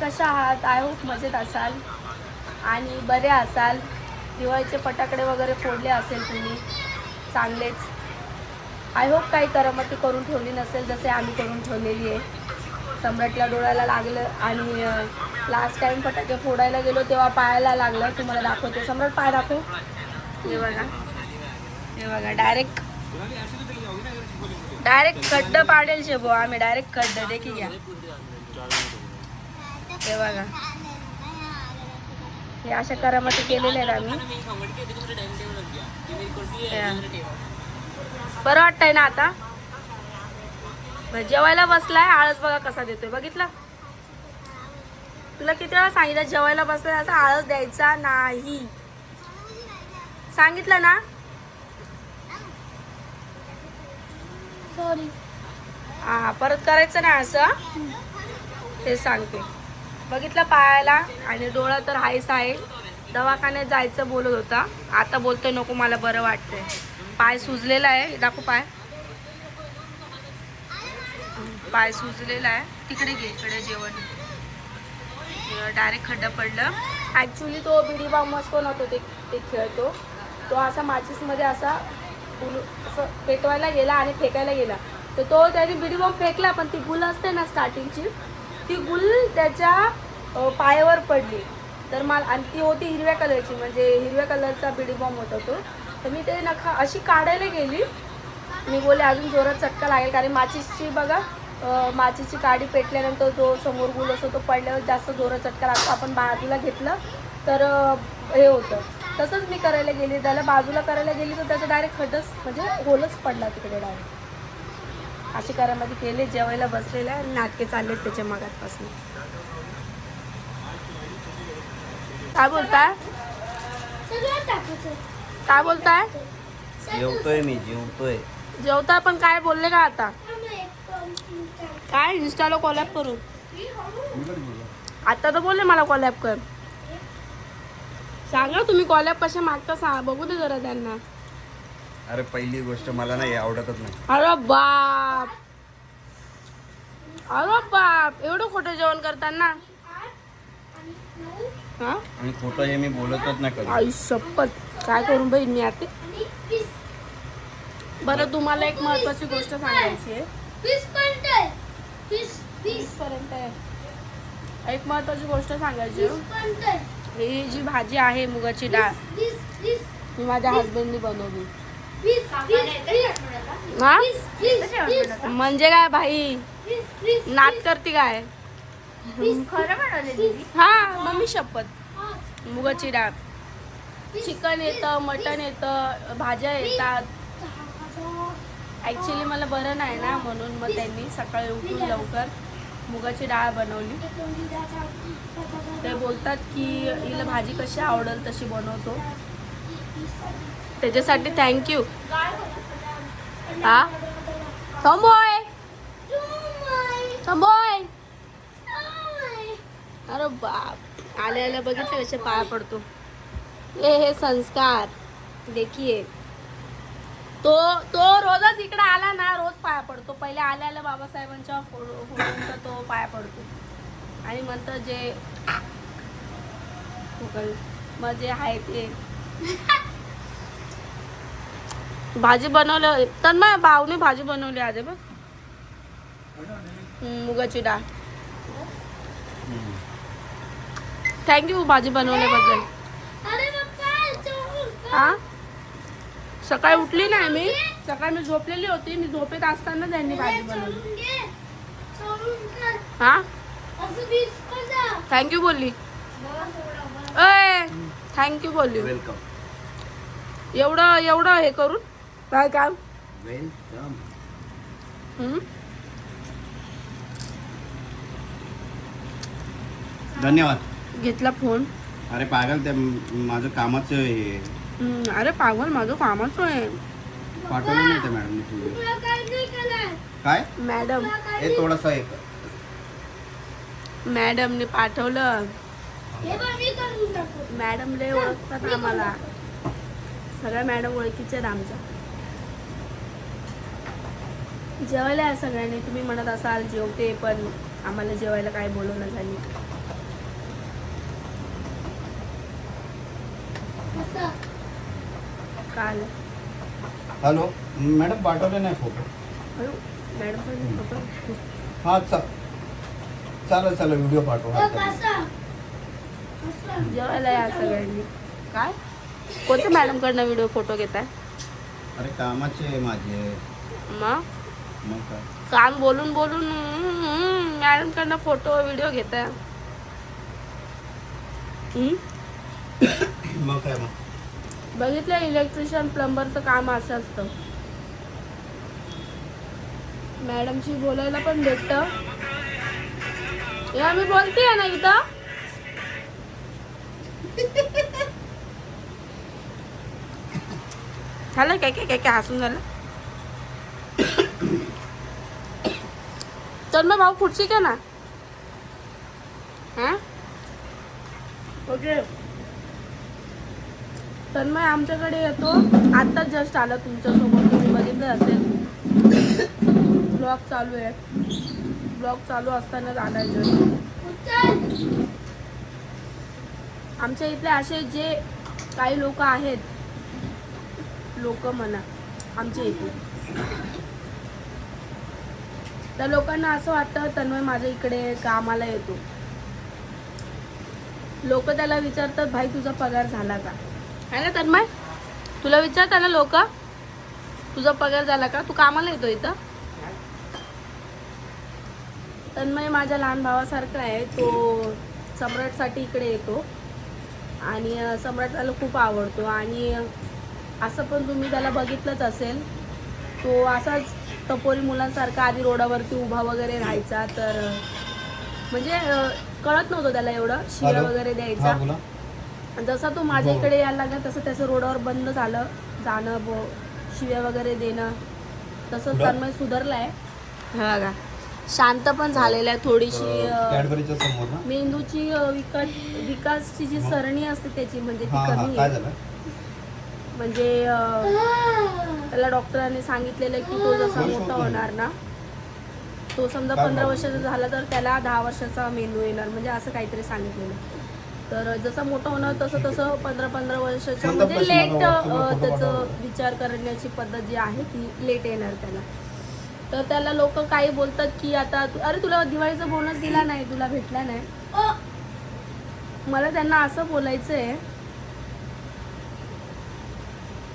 कशा आहात? I hope मजेत असाल. आणि बरे असाल. दिवाळीचे फटाकडे वगैरे फोडले असेल तुम्ही. चांगलेच. आय होप काही करमती करून ठेवली नसेल जसे आम्ही करून ठेवलेली आहे. सम्राटला डोळ्याला लागलं आणि लास्ट टाइम फटाके फोडायला गेलो तेव्हा पायाला लागलं. तुम्हाला दाखवते. सम्राट पाय दाखव. हे बघा. हे बघा. डायरेक्ट डायरेक्ट खड्ड पाडेल शेबो आम्ही डायरेक्ट खड्ड. देखील घ्या. हे बघा. हे अशा केलेल्या आहेत आम्ही. बरं वाटतंय ना आता? जेवायला बसलाय आळस बघा कसा देतोय. बघितलं? तुला किती वेळा सांगितलं जेवायला बसलाय असा आळस द्यायचा नाही. सांगितलं ना? सॉरी हा परत करायचं नाही असं? ते सांगते. बघितलं पायाला आणि डोळा तर आहेच आहे. दवाखान्यात जायचं बोलत होता. आता बोलतोय नको मला बरं वाटतंय. पाय सुजलेला आहे. दाखव पाय. पाय सुजलेला आहे. तिकडे घे इकडे जेवण. डायरेक्ट खड्डा पडलं. ॲक्च्युली तो बिडी बाम मस्त नव्हतो ते ते खेळतो तो. असा माचीसमध्ये असा उल- असं पेटवायला गेला आणि फेकायला गेला. तर तो त्याने बिडी बॉम्ब फेकला पण ती गुल असते ना स्टार्टिंगची ती गुल त्याच्या पायावर पडली. तर मला आणि ती होती हिरव्या कलरची म्हणजे हिरव्या कलरचा बिडी बॉम्ब होता तो. तर मी ते नखा अशी काढायला गेली. मी बोले अजून जोरात चटका लागेल. कारण माचीसची बघा माचीची काडी पेटल्यानंतर जो समोर गुल असतो तो पडल्यावर जास्त जोरात चटका लागतो. आपण बाजूला घेतलं तर हे होतं. तसंच मी करायला गेली. त्याला बाजूला करायला गेली तर त्याचा डायरेक्ट खडच म्हणजे होलच पडला तिकडे डायरेक्ट. अशी करामध्ये केले जेवायला बसलेल्या आणि नाटके चाललेत त्याच्या मागातपासून. काय बोलताय काय बोलताय जेवतोय मी जेवतोय. जेवता पण काय बोलले का आता. काय? इंस्टाला कॉलॅप करू. आता तर बोलले मला कॉलॅप कर. सांगा तुम्ही कॉलॅप कशा मागता सांगा बघू दे जरा त्यांना. अरे पहिली गोष्ट मला नाही आवडतच नाही. अरे बाप! अरे बाप! एवढं खोटं जेवण करताना? हा? आणि खोटं हे मी बोलतच नाही कधी. आई शपथ! काय करून बहीण मी आता? बरं तुम्हाला एक महत्वाची गोष्ट सांगायची आहे. वीस पर्यंत आहे. वीस वीस पर्यंत आहे एक महत्वाची गोष्ट सांगायची वीस आहे. पर्यंत आहे. ही जी भाजी आहे मुगाची डाळ वीस वीस ही माझ्या हस्बंडनी बनवली. म्हणजे काय भाई? नात करते काय? खरं हा मम्मी शपथ. मुगाची डाळ. चिकन येतं मटन येतं भाज्या येतात. ॲक्च्युली मला बरं नाही ना म्हणून मग त्यांनी सकाळी उठून लवकर मुगाची डाळ बनवली. ते बोलतात की हिला भाजी कशी आवडेल तशी बनवतो. त्याच्यासाठी थँक्यू हा? थांबोय थांबोय अरे बाप. आले आले बघितलं कसे पाया पडतो. हे हे संस्कार. देखिये तो तो रोजच इकडे आला ना रोज पाया पडतो. पहिले आल्या आल्या बाबासाहेबांच्या फोटो फोटोंचा तो पाया पडतो. आणि म्हणतं जे मग जे आहे ते. भाजी बनवलं. तर मग भाऊने भाजी बनवली आज बघ. मुगाची डाळ. थँक्यू भाजी बनवल्याबद्दल. हा? सकाळी उठली नाही मी. सकाळी मी झोपलेली होती. मी झोपेत असताना त्यांनी भाजी बनवली. हा? थँक्यू बोलली. अय थँक्यू बोलली. वेलकम एवढं एवढं हे करून. काय काम हम्म? धन्यवाद. घेतला फोन. अरे पागल ते माझं कामाचं हे. हम्म, अरे पागल माझं कामाचं आहे. पाठवलं नाही ते तुला काय मॅडम. हे थोडंसं एक मॅडमने पाठवलं. हे मॅडम लय ओळखतात आम्हाला. सगळ्या मॅडम ओळखीच्या आहेत आमच्या. जेवायला या सगळ्यांनी. तुम्ही म्हणत असाल जेवते पण आम्हाला जेवायला काय बोलवलं झाली काल हॅलो मॅडम पाठवले नाही फोटो? मॅडम हा चालेल चालेल व्हिडिओ पाठव. जेवायला या सगळ्यांनी. काय? कोणत्या मॅडमकडनं व्हिडिओ फोटो घेताय? अरे कामाचे माझे. मग? कान बोलून बोलून मॅडमकडनं फोटो व्हिडिओ मग बघितलं इलेक्ट्रिशियन प्लंबरचं काम असं असतं. मॅडमशी बोलायला पण भेटत. या मी बोलतेय ना इथं? झालं काय काय काय काय हसून झालं? तर मग भाऊ खुर्ची का ना. हा? ओके. तन्मय आमच्याकडे येतो. आत्ताच जस्ट आला तुमच्यासोबत. तुम्ही बघितलं असेल. ब्लॉग चालू आहे. ब्लॉग चालू असतानाच आलाय जस्ट आमच्या इथले असे जे काही लोक आहेत लोक म्हणा आमच्या इथे. तर लोकांना असं वाटतं तन्मय माझ्या इकडे कामाला येतो. लोक त्याला विचारतात भाई तुझा पगार झाला का? है ना तन्मय? तुला विचारता ना लोक. तुझा पगार झाला का? तू कामाला येतो इथं. तन्मय माझ्या लहान भावासारखा आहे तो सम्राटसाठी इकडे येतो. आणि सम्राट त्याला खूप आवडतो. आणि असं पण तुम्ही त्याला बघितलंच असेल तो असाच टपोरी मुलांसारखा आधी रोडावरती उभा वगैरे राहायचा तर म्हणजे कळत नव्हतं त्याला एवढं शिव्या? वगैरे हा द्यायचा जसा तो माझ्या हो. इकडे यायला लागला तसं त्याचं रोडावर बंद झालं जाणं ब शिव्या वगैरे देणं तसं? तन्मय सुधारलाय बघा शांत पण झालेला आहे थोडीशी मेंदूची विकास विकासची जी? सरणी असते त्याची म्हणजे ती हा हा कमी आहे म्हणजे त्याला डॉक्टरांनी सांगितलेलं की तो जसा मोठा. होणार ना तो समजा पंधरा? वर्षाचा झाला तर त्याला दहा वर्षाचा मेंदू येणार म्हणजे असं काहीतरी सांगितलेलं तर जसं मोठं होणार तसं तसं पंधरा पंधरा वर्षाच्या म्हणजे लेट त्याचं. विचार करण्याची पद्धत जी आहे ती लेट येणार त्याला तर त्याला लोक काही बोलतात की आता अरे तुला दिवाळीचा बोनस दिला नाही तुला भेटला नाही मला त्यांना असं बोलायचं आहे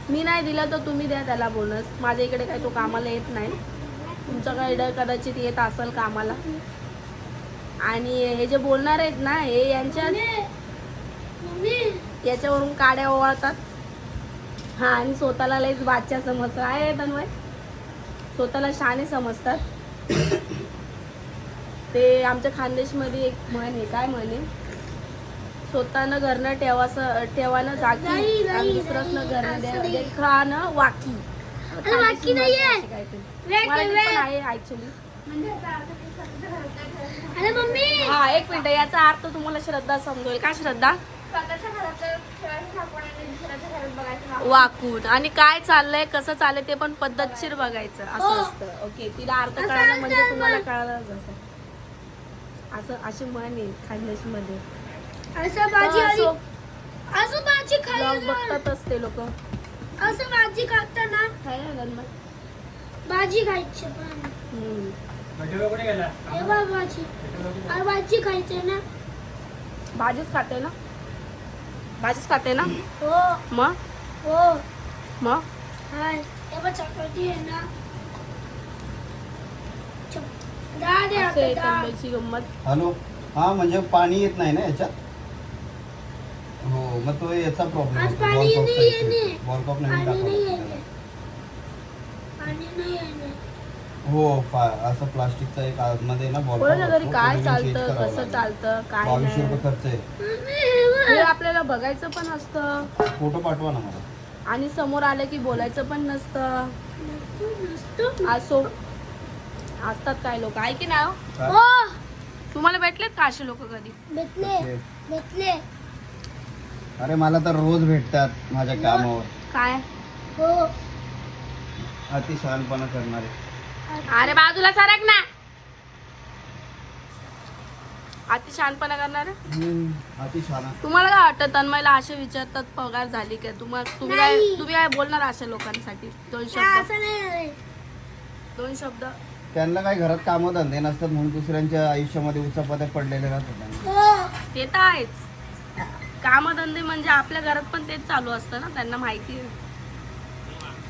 मी नाही दिला तर तुम्ही द्या त्याला बोनस माझ्या इकडे काही तो कामाला येत नाही. तुमच्याकडे कदाचित येत असेल कामाला. आणि हे जे बोलणार आहेत ना हे यांच्या याच्यावरून काड्या ओवाळतात. हा आणि स्वतःला लईच बादच्या समजतात. आहे तन्मय? स्वतःला शाणे समजतात. ते आमच्या खानदेशमध्ये एक म्हण आहे. काय म्हणे स्वतःनं घरनं ठेवासं ठेवानं नाही, नाही, आणि दुसरंच नाही, घरनं द्या नाही. म्हणजे खाणं वाकी. अरे वाकी. पण आहे ऍक्च्युली अरे मम्मी. हा एक मिनिट याचा अर्थ तुम्हाला श्रद्धा समजेल काय श्रद्धा? वाकून. आणि काय चाललंय कसं चाललंय ते पण पद्धतशीर बघायचं. असं हो. असतं. ओके तिला अर्थ कळाला म्हणजे तुम्हाला. कळालंच असं असं अशी म्हण आहे खानदेशमध्ये असं भाजी आली असं असं भाजी ब्लॉग खायला बघतातच ते लोक. असं भाजी खाताना भाजी खायची पण. हे बघ भाजी. अरे भाजी खायची ना. भाजीच खाते ना? भाजीच खाते ना? हो. मग हो. मग हाय. हे चपाती आहे ना. चप- डाळ आहे असं आहे आता डाळ तंबईची गंमत. हॅलो. हा म्हणजे पाणी येत नाही ना याच्यात? मग तो याचा प्रॉब्लेम आज पाणी नाही येणे. बॉलकॉप पाणी नाही नाही येणे पाणी नाही येणे हो असं प्लास्टिकचा एक आतमध्ये ना बॉल काय चालतं कसं चालतं काय बावीसशे नाही. रुपये खर्च आहे. हे आपल्याला बघायचं पण असतं. फोटो पाठवा ना मला. आणि समोर आलं की बोलायचं पण नसतं. असो असतात काय लोक. आहे की नाही हो? काय? हो. तुम्हाला भेटलेत का असे लोक कधी? भेटले ओके. अरे मला तर रोज भेटतात माझ्या कामावर. काय? हो. अति शहाणपणा करणारे. अरे बाजूला सरक ना. अति शहाणपणा करणार? आहे? हम्म, अति छान आहे. तुम्हाला काय वाटतं तन्मयला असे विचारतात पगार झाली काय तुम्हाला तुम्ही काय नाही. तुम्ही काय बोलणार अशा लोकांसाठी? दोन शब्द. असं नाही. दोन शब्द. त्यांना काही घरात कामं धंदे नसतात म्हणून दुसऱ्यांच्या आयुष्यामध्ये उचापत्या पडलेले राहतात. त्यांना. हो. ते तर आहेच. कामधंदे म्हणजे आपल्या घरात पण तेच चालू असतं ना त्यांना माहिती आहे.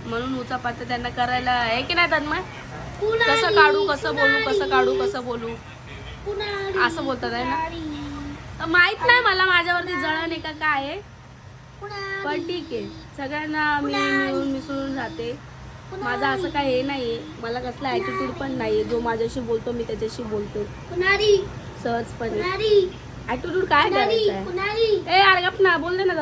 म्हणून उचापात्या त्यांना करायला आहे की नाही तन्मय? कसं काढू कसं बोलू कसं काढू कसं बोलू? असं बोलतात आहे ना? माहीत नाही मला माझ्यावरती जळण आहे का काय आहे? पण ठीक आहे. सगळ्यांना मी मिळून मिसळून जाते. माझं असं काय हे नाही मला कसला ॲटिट्यूड पण नाही जो माझ्याशी बोलतो मी त्याच्याशी बोलतो. सहजपणे. कुणाली, ॲटिट्यूड काय करायचं ए अरे गप ना बोल दे ना?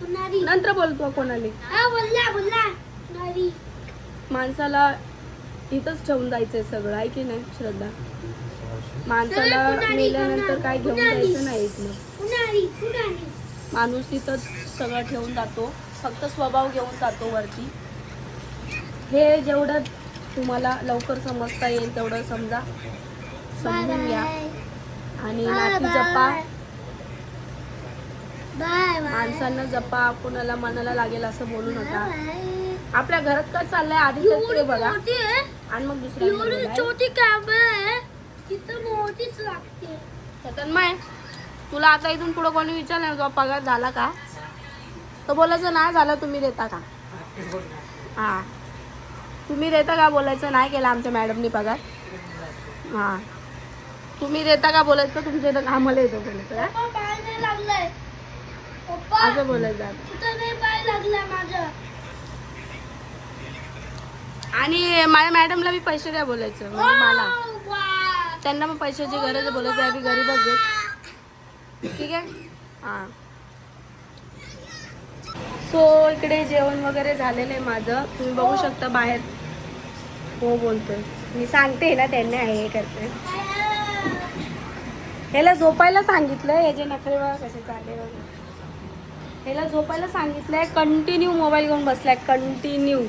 कुणाली. नंतर बोलतो कोणाला. बोलला बोलला. कुणाली. माणसाला इथंच ठेवून जायचंय सगळं आहे की नाही श्रद्धा? माणसाला मेल्यानंतर काय घेऊन. जायचं नाही इथलं. माणूस तिथंच सगळं ठेवून जातो फक्त स्वभाव घेऊन जातो वरती. हे जेवढं तुम्हाला लवकर समजता येईल तेवढं समजा. समजून घ्या. आणि. नाती जपा. माणसांना जपा. कुणाला मनाला लागेल असं बोलू नका. आपल्या घरात काय चाललंय? आधी तर बघा. आणि मग एवढी छोटी मोठीच लागते. तुला आता इथून पुढं कोणी विचारलं का? पगार झाला का? तर बोलायचं नाही. झालं तुम्ही देता का? हां. तुम्ही देता का? बोलायचं नाही केलं आमच्या मॅडमनी पगार? हां. तुम्ही देता का बोलायचं? तुमच्या इथं आम्हाला येतं बोलायचं का पप्पा पाय नाही लागलाय. पप्पा असं बोलायचं कुठं नाही पाय लागलाय माझं. आणि माझ्या मॅडमला बी पैसे द्या बोलायचं म्हणजे मला. त्यांना पण पैशाची गरज आहे बोलायचं आम्ही गरीबच आहेत ठीक आहे? हां. सो इकडे जेवण वगैरे झालेलं आहे माझं. तुम्ही बघू शकता बाहेर. हो बोलतोय. मी सांगते ना त्यांनी आहे हे करते. ह्याला झोपायला सांगितलं याचे नखरे बघा कसे चालले बघा. ह्याला झोपायला सांगितलंय कंटिन्यू मोबाईल घेऊन बसलाय कंटिन्यू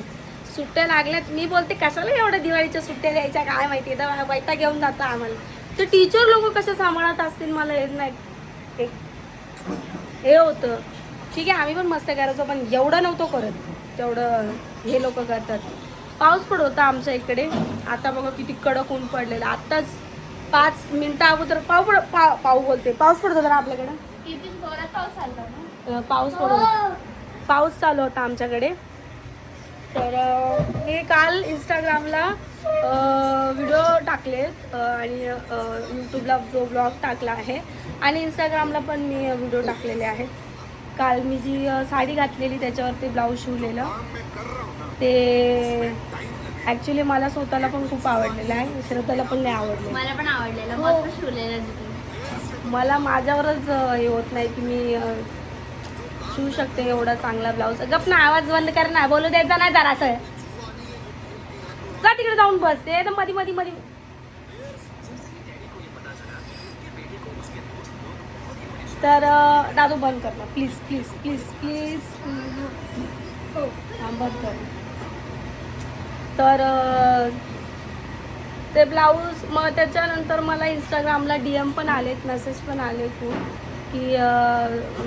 सुट्ट्या लागल्यात. मी बोलते कशाला एवढ्या दिवाळीच्या सुट्ट्या द्यायच्या? काय माहिती? तर वैता घेऊन जातो आम्हाला. तर टीचर लोक कसे सांभाळत असतील मला हे नाही. एक हे होतं. ठीक आहे आम्ही पण मस्त करायचो पण एवढं नव्हतो करत. तेवढं हे लोक करतात. पाऊस पण होता आमच्या इकडे. आता बघा किती कडक ऊन पडलेलं. आत्ताच पाच मिनिटं अगोदर पाऊ पड पा पाऊ बोलते. पाऊस पडत होता ना. आपल्याकडं पाऊस पडत. पाऊस चालू होता आमच्याकडे. तर मी काल इंस्टाग्रामला व्हिडिओ टाकलेत आणि यूट्यूबला जो ब्लॉग टाकला आहे आणि इंस्टाग्रामला पण मी व्हिडिओ टाकलेले आहेत. काल मी जी साडी घातलेली त्याच्यावरती ब्लाऊज शिवलेलं ते ॲक्च्युली मला स्वतःला पण खूप आवडलेलं आहे. श्रद्धाला पण नाही आवडलं मला पण आवडलेलं. हो. मस्त शिवलेलं मला माझ्यावरच अं, हे होत नाही की मी अं, शिवू शकते एवढा चांगला ब्लाऊज. गप ना आवाज बंद कर ना. बोलू द्यायचा नाही जरा असं. जा तिकडे जाऊन बस. ते तर मधी मधी मधी. तर अं, दादू बंद कर ना. Please please please please. हां बंद कर. तर ते ब्लाऊज मग त्याच्यानंतर मला इंस्टाग्रामला डी एम पण आलेत मेसेज पण आले खूप की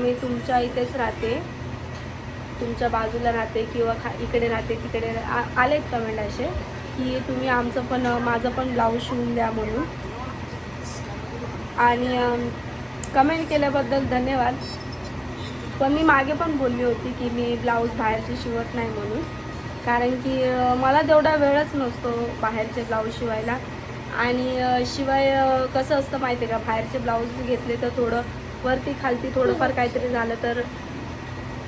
मी तुमच्या इथेच राहते. तुमच्या बाजूला राहते किंवा खा इकडे राहते तिकडे आलेत कमेंट असे की तुम्ही आमचं पण माझं पण ब्लाऊज शिवून द्या म्हणून. आणि कमेंट केल्याबद्दल धन्यवाद. पण मी मागे पण बोलली होती की मी ब्लाऊज बाहेरचे शिवत नाही म्हणून. कारण की मला तेवढा वेळच नसतो बाहेरचे ब्लाऊज शिवायला. आणि शिवाय कसं असतं माहिती आहे का? बाहेरचे ब्लाऊज घेतले तर थोडं वरती खालती थोडंफार काहीतरी झालं तर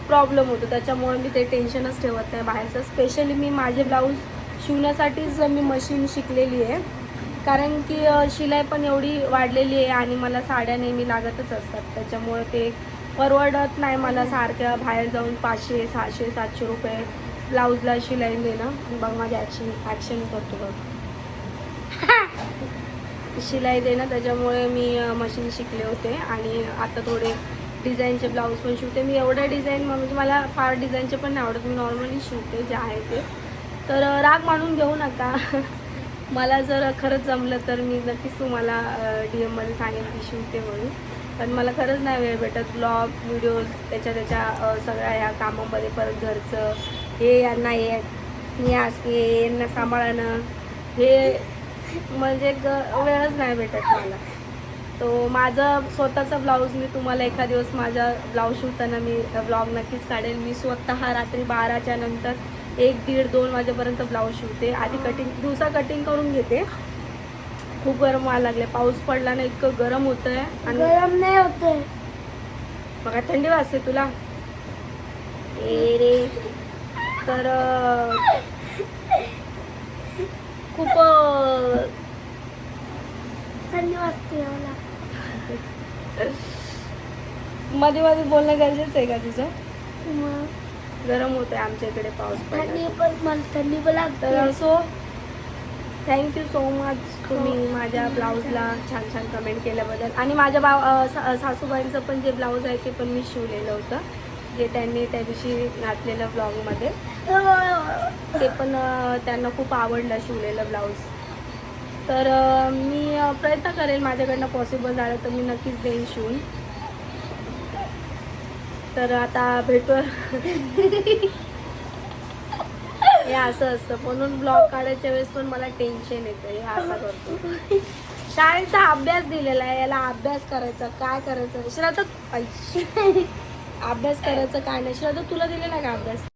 प्रॉब्लेम होतो. त्याच्यामुळे मी ते टेन्शनच ठेवत नाही बाहेरचं. स्पेशली मी माझे ब्लाऊज शिवण्यासाठीच मी मशीन शिकलेली आहे. कारण की शिलाई पण एवढी वाढलेली आहे आणि मला साड्या नेहमी लागतच असतात. त्याच्यामुळे ते परवडत नाही मला सारख्या बाहेर जाऊन पाचशे सहाशे सातशे रुपये ब्लाऊजला शिलाई देणं. बघ माझी ॲक्शन ॲक्शन करतो बघ. शिलाई देणं त्याच्यामुळे मी मशीन शिकले होते. आणि आता थोडे डिझाईनचे ब्लाऊज पण शिवते. मी एवढ्या डिझाईन म्हणजे मला फार डिझाईनचे पण नाही आवडत. मी नॉर्मली शिवते जे आहे ते. तर राग मानून घेऊ नका. मला जर खरंच जमलं तर मी नक्कीच तुम्हाला डी एममध्ये सांगेन की शिवते म्हणून. पण मला खरंच नाही वेळ भेटत. ब्लॉग व्हिडिओज त्याच्या त्याच्या सगळ्या ह्या कामामध्ये परत घरचं हे यांना ये मी आज हे यांना सांभाळणं हे म्हणजे ग वेळच नाही भेटत मला. तो माझा स्वतःचा ब्लाऊज मी तुम्हाला एका दिवस माझा ब्लाऊज शिवताना मी ब्लॉग नक्कीच काढेल. मी स्वतः रात्री बाराच्या नंतर एक दीड दोन वाजेपर्यंत ब्लाऊज शिवते. आधी कटिंग दिवसा कटिंग करून घेते. खूप गरम व्हायला लागले. पाऊस पडला ना इतकं गरम होतंय आणि गरम नाही होते बघा थंडी वाजते तुला. ए रे. तर खूप मध्ये मध्ये बोलणं गरजेचं आहे का तुझं? गरम होतंय आमच्या इकडे पाऊस थंडी पण मला थंडी पण तर लागते सो थँक्यू सो मच तुम्ही माझ्या ब्लाऊजला छान छान कमेंट केल्याबद्दल. आणि माझ्या बा सासूबाईंचं पण जे ब्लाऊज आहे ते पण मी शिवलेलं होतं. जे त्यांनी त्या दिवशी घातलेलं ब्लॉगमध्ये ते पण त्यांना खूप आवडलं शिवलेलं ब्लाऊज तर मी प्रयत्न करेल माझ्याकडनं पॉसिबल झालं तर मी नक्कीच देईन शिवून. तर आता भेटू. हे असं असतं. म्हणून ब्लॉग काढायच्या वेळेस पण मला टेन्शन येतं हे असं करतो. शाळेचा अभ्यास दिलेला आहे. याला अभ्यास करायचा काय करायचं? श्रद्धा अभ्यास करायचं काय नाही. श्रद्धा तुला दिलेला का अभ्यास?